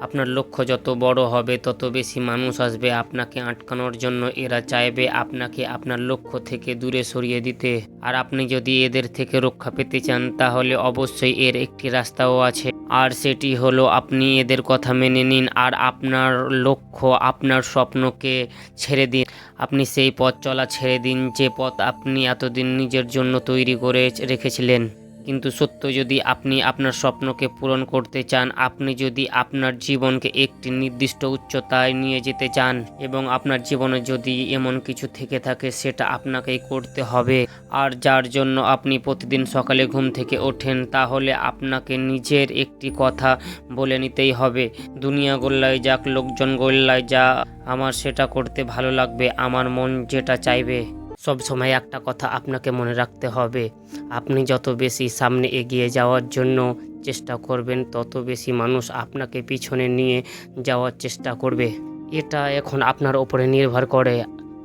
আপনার লক্ষ্য যত বড় হবে, তত বেশি মানুষ আসবে আপনাকে আটকানোর জন্য। এরা চাইবে আপনাকে আপনার লক্ষ্য থেকে দূরে সরিয়ে দিতে। আর আপনি যদি এদের থেকে রক্ষা পেতে চান, তাহলে অবশ্যই এর একটি রাস্তাও আছে। আর সেটি হলো, আপনি এদের কথা মেনে নিন, আর আপনার লক্ষ্য, আপনার স্বপ্নকে ছেড়ে দিন। আপনি সেই পথ চলা ছেড়ে দিন, যে পথ আপনি এতদিন নিজের জন্য তৈরি করে রেখেছিলেন। কিন্তু সত্য, যদি আপনি আপনার স্বপ্নকে পূরণ করতে চান, আপনি যদি আপনার জীবনকে একটি নির্দিষ্ট উচ্চতায় নিয়ে যেতে চান এবং আপনার জীবনে যদি এমন কিছু থেকে থাকে, সেটা আপনাকেই করতে হবে। আর যার জন্য আপনি প্রতিদিন সকালে ঘুম থেকে ওঠেন, তাহলে আপনাকে নিজের একটি কথা বলে নিতেই হবে। দুনিয়া গোল্লায় যাক, লোকজন গোল্লায় যা, আমার সেটা করতে ভালো লাগবে, আমার মন যেটা চাইবে। সব সময় একটা কথা আপনাকে মনে রাখতে হবে। আপনি যত বেশি সামনে এগিয়ে যাওয়ার জন্য চেষ্টা করবেন, তত বেশি মানুষ আপনাকে পিছনে নিয়ে যাওয়ার চেষ্টা করবে। এটা এখন আপনার ওপরে নির্ভর করে।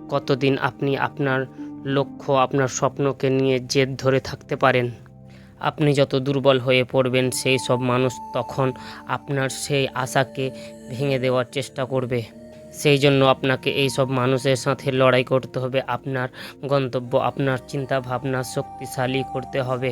কতদিন আপনি আপনার লক্ষ্য, আপনার স্বপ্নকে নিয়ে জেদ ধরে থাকতে পারেন? আপনি যত দুর্বল হয়ে পড়বেন, সেই সব মানুষ তখন আপনার সেই আশাকে ভেঙে দেওয়ার চেষ্টা করবে। সেই জন্য আপনাকে এই সব মানুষের সাথে লড়াই করতে হবে। আপনার গন্তব্য, আপনার চিন্তা ভাবনা শক্তিশালী করতে হবে।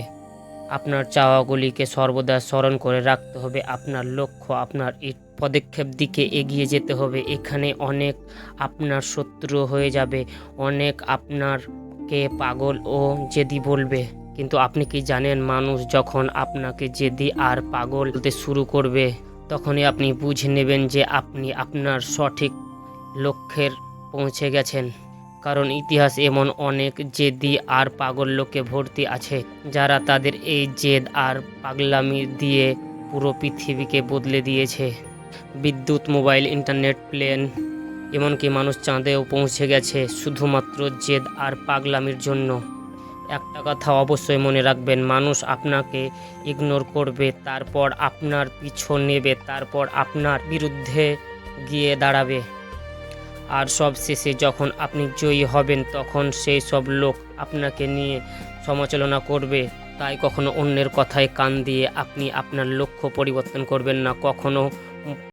আপনার চাওয়াগুলিকে সর্বদা স্মরণ করে রাখতে হবে। আপনার লক্ষ্য, আপনার পদক্ষেপ দিকে এগিয়ে যেতে হবে। এখানে অনেক আপনার শত্রু হয়ে যাবে, অনেক আপনারকে পাগল ও জেদি বলবে। কিন্তু আপনি কি জানেন, মানুষ যখন আপনাকে জেদি আর পাগল শুরু করবে, তখনই আপনি বুঝে নেবেন যে আপনি আপনার সঠিক লক্ষ্যের পৌঁছে গেছেন। কারণ ইতিহাস এমন অনেক জেদি আর পাগল লোকে ভর্তি আছে, যারা তাদের এই জেদ আর পাগলামি দিয়ে পুরো পৃথিবীকে বদলে দিয়েছে। বিদ্যুৎ, মোবাইল, ইন্টারনেট, প্লেন, এমনকি মানুষ চাঁদেও পৌঁছে গেছে শুধুমাত্র জেদ আর পাগলামির জন্য। একটা কথা অবশ্যই মনে রাখবেন, মানুষ আপনাকে ইগনোর করবে, তারপর আপনার পিছন নেবে, তারপর আপনার বিরুদ্ধে গিয়ে দাঁড়াবে। আর সব শেষে যখন আপনি জয়ী হবেন, তখন সেই সব লোক আপনাকে নিয়ে সমালোচনা করবে। তাই কখনো অন্যের কথায় কান দিয়ে আপনি আপনার লক্ষ্য পরিবর্তন করবেন না। কখনো